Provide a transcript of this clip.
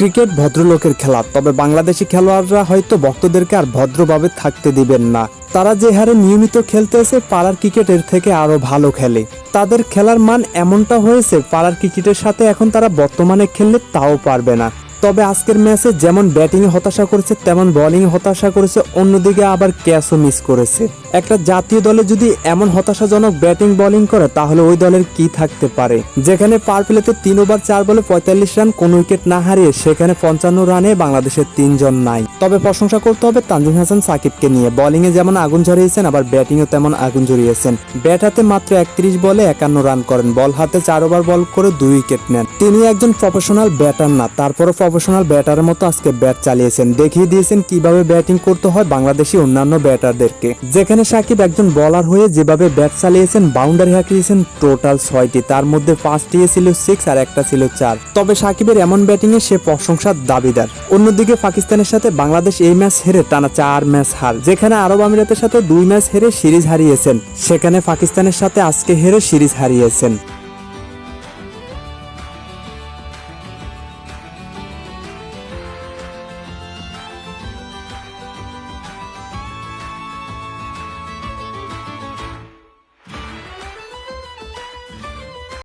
Cricket ভদ্রলোকের খেলা, তবে বাংলাদেশি খেলোয়াড়রা হয়তো ভক্তদেরকে আর ভদ্রভাবে থাকতে দিবেন না। তারা যে হারে নিয়মিত খেলতেছে পাড়ার ক্রিকেটের থেকে আরও ভালো খেলে। তাদের খেলার মান এমনটা হয়েছে, পাড়ার ক্রিকেটের সাথে এখন তারা বর্তমানে খেললে তাও পারবে না। তবে আজকের ম্যাচে যেমন ব্যাটিংয়ে হতাশা করেছে, তেমন বোলিংয়ে হতাশা করেছে, অন্যদিকে আবার ক্যাচও মিস করেছে। একটা জাতীয় দলে যদি এমন হতাশাজনক ব্যাটিং, বোলিং করে, তাহলে ওই দলের কি থাকতে পারে? যেখানে পার প্লেতে তিন ওভার, চার বলে পঁয়তাল্লিশ রান, কোন উইকেট না হারিয়ে সেখানে পঞ্চান্ন রানে বাংলাদেশের তিনজন নাই। তবে প্রশংসা করতে হবে তানজিম হাসান সাকিবকে নিয়ে। বোলিংয়ে যেমন আগুন ঝরিয়েছেন, আবার ব্যাটিংয়ে তেমন আগুন ঝরিয়েছেন। ব্যাট হাতে মাত্র একত্রিশ বলে একান্ন রান করেন। বল হাতে চার ওভার বল করে দুই উইকেট নেন। তিনি একজন প্রফেশনাল ব্যাটার না, তারপরও প্রফেশনাল ব্যাটারের মতো আজকে ব্যাট চালিয়েছেন। দেখিয়ে দিয়েছেন কীভাবে ব্যাটিং করতে হয় বাংলাদেশি অন্যান্য ব্যাটারদেরকে যেখানে সাকিব একজন বলার হয়ে যেভাবে ব্যাট চালিয়েছেন বাউন্ডারি হাঁকিয়েছেন টোটাল ছয়টি। তার মধ্যে পাঁচটি ছিল সিক্স আর একটা ছিল চার। তবে সাকিবের এমন ব্যাটিংয়ে সে প্রশংসার দাবিদার। অন্যদিকে পাকিস্তানের সাথে বাংলাদেশ এই ম্যাচ হেরে টানা চার ম্যাচ হার, যেখানে আরব আমিরাতের সাথে দুই ম্যাচ হেরে সিরিজ হারিয়েছেন। সেখানে পাকিস্তানের সাথে আজকে হেরে সিরিজ হারিয়েছেন।